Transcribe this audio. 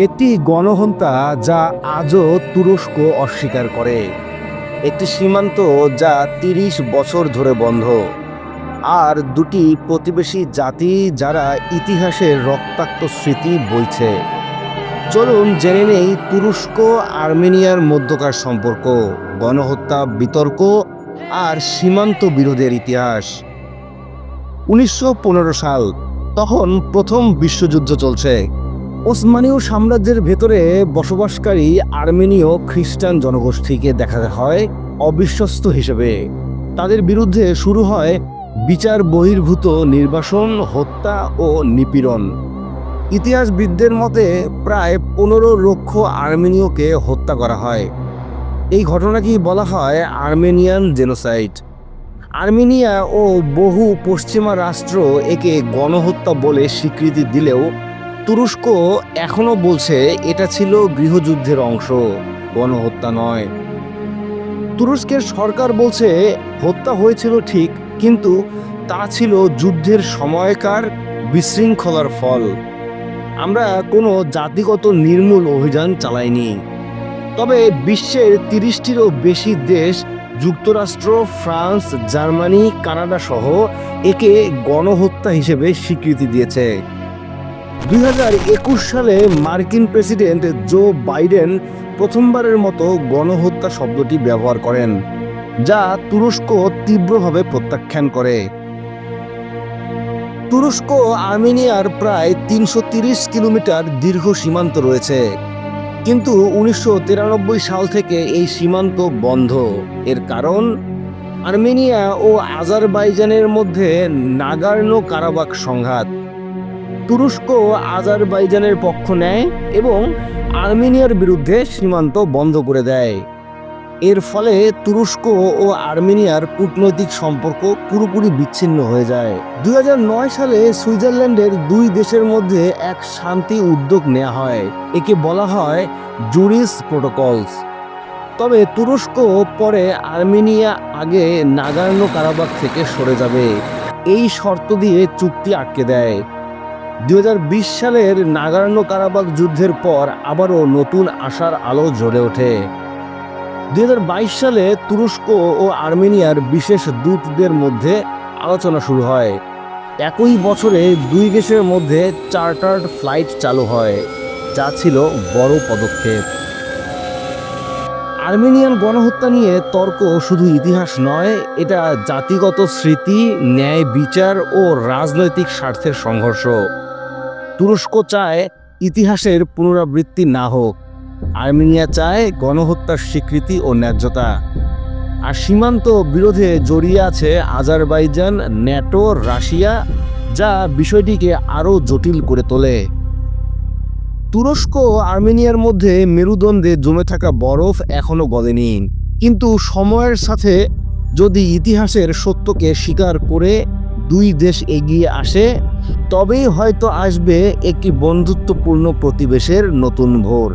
একটি গণহত্যা যা আজও তুরস্ক অস্বীকার করে। একটি সীমান্ত যা তিরিশ বছর ধরে বন্ধ। আর দুটি প্রতিবেশী জাতি যারা ইতিহাসের রক্তাক্ত স্মৃতি বইছে। চলুন জেনে নেই তুরস্ক আর্মেনিয়ার মধ্যকার সম্পর্ক, গণহত্যা, বিতর্ক আর সীমান্ত বিরোধের ইতিহাস। উনিশশো পনেরো সাল, তখন প্রথম বিশ্বযুদ্ধ চলছে। ওসমানীয় সাম্রাজ্যের ভেতরে বসবাসকারী আর্মেনীয় খ্রিস্টান জনগোষ্ঠীকে দেখা হয় অবিশ্বস্ত হিসেবে। তাদের বিরুদ্ধে শুরু হয় বিচার, বহির্ভূত নির্বাসন, হত্যা ও নিপীড়ন। ইতিহাসবিদদের মতে প্রায় পনেরো লক্ষ আর্মেনীয়কে হত্যা করা হয়। এই ঘটনাকেই বলা হয় আর্মেনিয়ান জেনোসাইড। আর্মেনিয়া ও বহু পশ্চিমা রাষ্ট্র একে গণহত্যা বলে স্বীকৃতি দিলেও তুরস্ক এখনও বলছে এটা ছিল গৃহযুদ্ধের অংশ, গণহত্যা নয়। তুরস্কের সরকার বলছে হত্যা হয়েছিল ঠিক, কিন্তু তা ছিল যুদ্ধের সময়কার বিশৃঙ্খলার ফল। আমরা কোনো জাতিগত নির্মূল অভিযান চালাইনি। তবে বিশ্বের তিরিশটিরও বেশি দেশ, যুক্তরাষ্ট্র, ফ্রান্স, জার্মানি কানাডা সহ একে গণহত্যা হিসেবে স্বীকৃতি দিয়েছে। দুই হাজার একুশ সালে মার্কিন প্রেসিডেন্ট জো বাইডেন প্রথমবারের মতো গণহত্যা শব্দটি ব্যবহার করেন, যা তুরস্ক তীব্রভাবে প্রত্যাখ্যান করে। তুরস্ক আর্মেনিয়ার প্রায় তিনশো কিলোমিটার দীর্ঘ সীমান্ত রয়েছে, কিন্তু উনিশশো তিরানব্বই সাল থেকে এই সীমান্ত বন্ধ। এর কারণ, আর্মেনিয়া ও আজারবাইজানের মধ্যে নাগার্নো কারাবাক সংঘাত। তুরস্ক আজারবাইজানের পক্ষ নেয় এবং আর্মেনিয়ার বিরুদ্ধে সীমান্ত বন্ধ করে দেয়। এর ফলে তুরস্ক ও আর্মেনিয়ার কূটনৈতিক সম্পর্ক পুরোপুরি বিচ্ছিন্ন হয়ে যায়। দুই হাজার নয় সালে সুইজারল্যান্ডের দুই দেশের মধ্যে এক শান্তি উদ্যোগ নেওয়া হয়, একে বলা হয় জুরিস প্রোটোকলস। তবে তুরস্ক পরে আর্মেনিয়া আগে নাগার্নো কারাবাক থেকে সরে যাবে। এই শর্ত দিয়ে চুক্তি আটকে দেয়। দুই হাজার বিশ সালের নাগার্নো কারাবাগ যুদ্ধের পর আবারও নতুন আশার আলো জ্বলে ওঠে। দুই হাজার বাইশ সালে তুরস্ক ও আর্মেনিয়ার বিশেষ দূতদের মধ্যে আলোচনা শুরু হয়। একই বছরে দুই দেশের মধ্যে চার্টার্ড ফ্লাইট চালু হয়, যা ছিল বড় পদক্ষেপ। আর্মেনিয়ান গণহত্যা নিয়ে তর্ক শুধু ইতিহাস নয়, এটা জাতিগত স্মৃতি, ন্যায় বিচার ও রাজনৈতিক স্বার্থের সংঘর্ষ। তুরস্ক চায় ইতিহাসের পুনরাবৃত্তি না হোক। আর্মেনিয়া চায় গণহত্যার স্বীকৃতি ও ন্যায্যতা। আর সীমান্ত বিরোধে জড়িয়ে আছে আজারবাইজান, ন্যাটো, রাশিয়া, যা বিষয়টিকে আরও জটিল করে তোলে। তুরস্ক আর্মেনিয়ার মধ্যে মেরুদণ্ডে জমে থাকা বরফ এখনও গলেনি। কিন্তু সময়ের সাথে যদি ইতিহাসের সত্যকে স্বীকার করে দুই দেশ এগিয়ে আসে তবেই হয়তো আসবে একটি বন্ধুত্বপূর্ণ প্রতিবেশের নতুন ভোর।